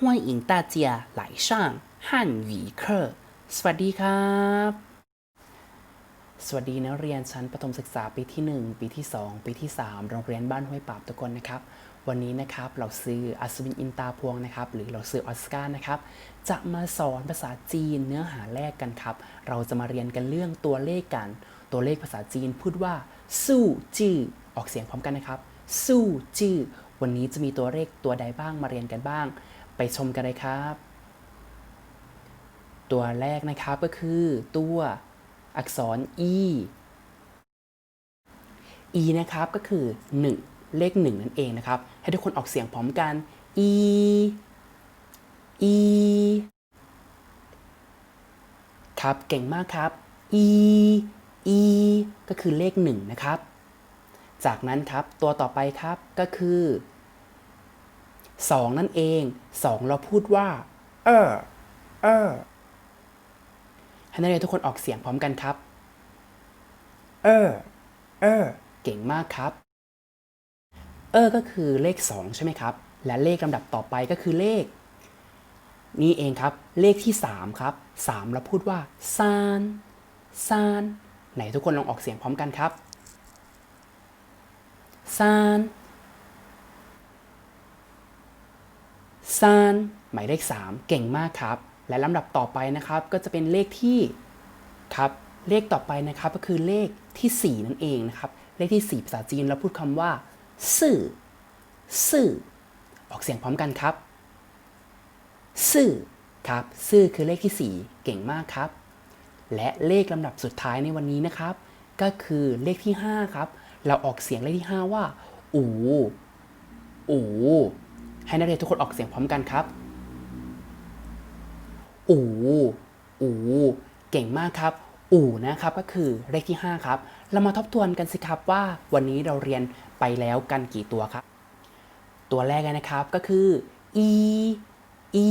欢迎大家来上汉语课สวัสดีครับ สวัสดีนักเรียนชั้นประถมศึกษาปีที่ 1 ปีที่ 2 ปีที่ 3 โรงเรียนบ้านห้วยปราบทุกคนนะครับ วันนี้นะครับเราซื้ออัศวินอินตาพวงนะครับ หรือเราซื้อออสการ์นะครับ จะมาสอนภาษาจีนเนื้อหาแรกกันครับ เราจะมาเรียนกันเรื่องตัวเลขกัน ตัวเลขภาษาจีนพูดว่าสู้จื้อออกเสียงพร้อมกันนะครับ สู้จื้อวันนี้จะมีตัวเลขตัวใดบ้างมาเรียนกันบ้าง ไปชมกันเลยครับ ตัวแรกนะครับก็คือตัวอักษร e e นะครับก็คือ 1 เลข 1 นั่นเองนะครับ ให้ทุกคนออกเสียงพร้อมกัน e e ครับเก่งมากครับ e e ก็คือเลข 1 นะครับ จากนั้นครับตัวต่อไปครับก็คือ 2 นั่นเอง 2 เราพูดว่า เออ เออให้นักเรียนทุกคนออกเสียงพร้อมกันครับ เออ เออ เก่งมากครับ เออ ก็คือเลข 2 ใช่ไหมครับ และเลขลำดับต่อไปก็คือเลข นี่เองครับ เลขที่ 3 ครับ 3 เราพูดว่าซานซานไหนทุกคนลองออกเสียงพร้อมกันครับซาน ซานหมายเลข 3 เก่งมากครับ และลำดับต่อไปนะครับก็จะเป็นเลขที่ครับเลขต่อไปนะครับก็คือเลขที่ 4 นั่นเองนะครับ เลขที่ 4 ภาษาจีนเราพูดคำว่าซื่อซื่อออกเสียงพร้อมกันครับซื่อครับซื่อคือเลขที่ 4 เก่งมากครับ และเลขลำดับสุดท้ายในวันนี้นะครับ ก็คือเลขที่ 5 ครับ เราออกเสียงเลขที่ 5 ว่า อู อู ให้นักเรียนทุกคนออกเสียงพร้อมกันครับ อูอูเก่งมากครับ อูนะครับก็คือเลขที่ 5 ครับ เรามาทบทวนกันสิครับว่าวันนี้เราเรียนไปแล้วกันกี่ตัวครับ ตัวแรกนะครับก็คือ e e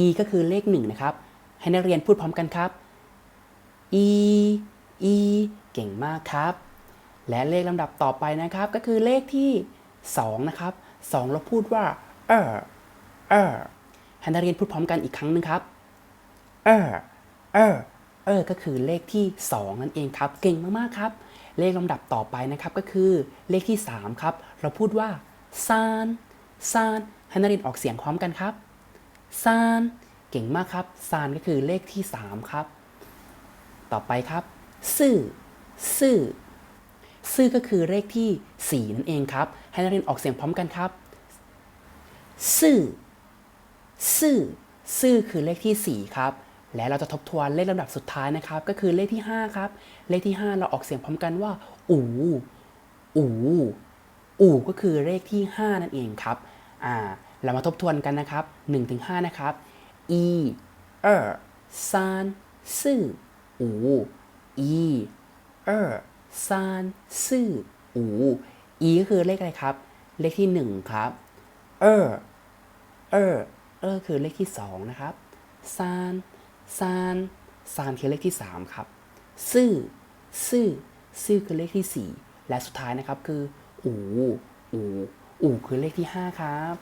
e ก็คือเลข1นะครับ ให้นักเรียนพูดพร้อมกันครับ e e เก่งมากครับ และเลขลำดับต่อไปนะครับ ก็คือเลขที่ 2 นะครับ 2 เราพูดว่าเออเออให้นักเรียนพูดพร้อมกันอีกครั้งหนึ่งครับเออเออเออก็คือเลขที่ 2 นั่นเองครับ เก่งมาก ๆ ครับ เลขลำดับต่อไปนะครับก็คือเลขที่ 3 ครับ เราพูดว่าซานซานให้นักเรียนออกเสียงพร้อมกันครับซานเก่งมากครับซานก็คือเลขที่ 3 ครับ ต่อไปครับ ซื่อ ซื่อ ซื่อก็คือเลขที่ 4 นั่นเองครับ ให้นักเรียนออกเสียงพร้อมกันครับ ซื่อ ซื่อ ซื่อคือเลขที่ 4 ครับ และเราจะทบทวนเลขลำดับสุดท้ายนะครับ ก็คือเลขที่ 5 ครับ เลขที่ 5 เราออกเสียงพร้อมกันว่า อูอูอูก็คือเลขที่ 5 นั่นเองครับ อ่า เรามาทบทวนกันนะครับ 1-5 นะครับอีเออซานซื่ออูอีเออ ซานซื่ออูอีก็คือเลขอะไรครับ เลขที่หนึ่งครับ เออเออเออคือเลขที่สองนะครับซานซานซานคือเลขที่สามครับ ซื่อ ซื่อ ซื่อคือเลขที่สี่และสุดท้ายนะครับคือ อู อู อูคือเลขที่ห้าครับ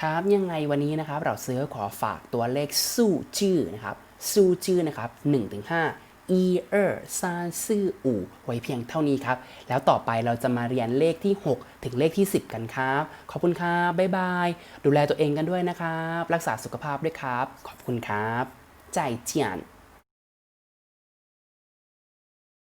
ครับยังไงวันนี้นะครับ เราเสือขอฝากตัวเลขสู้ชื่อนะครับสู้ชื่อนะครับหนึ่งถึงห้า อีเออร์ซานซื่ออู่ไว้เพียงเท่านี้ครับ แล้วต่อไปเราจะมาเรียนเลขที่ 6 ถึงเลขที่ 10 กันครับ ขอบคุณครับ บ๊ายบาย ดูแลตัวเองกันด้วยนะครับ รักษาสุขภาพด้วยครับ ขอบคุณครับ ใจเจียน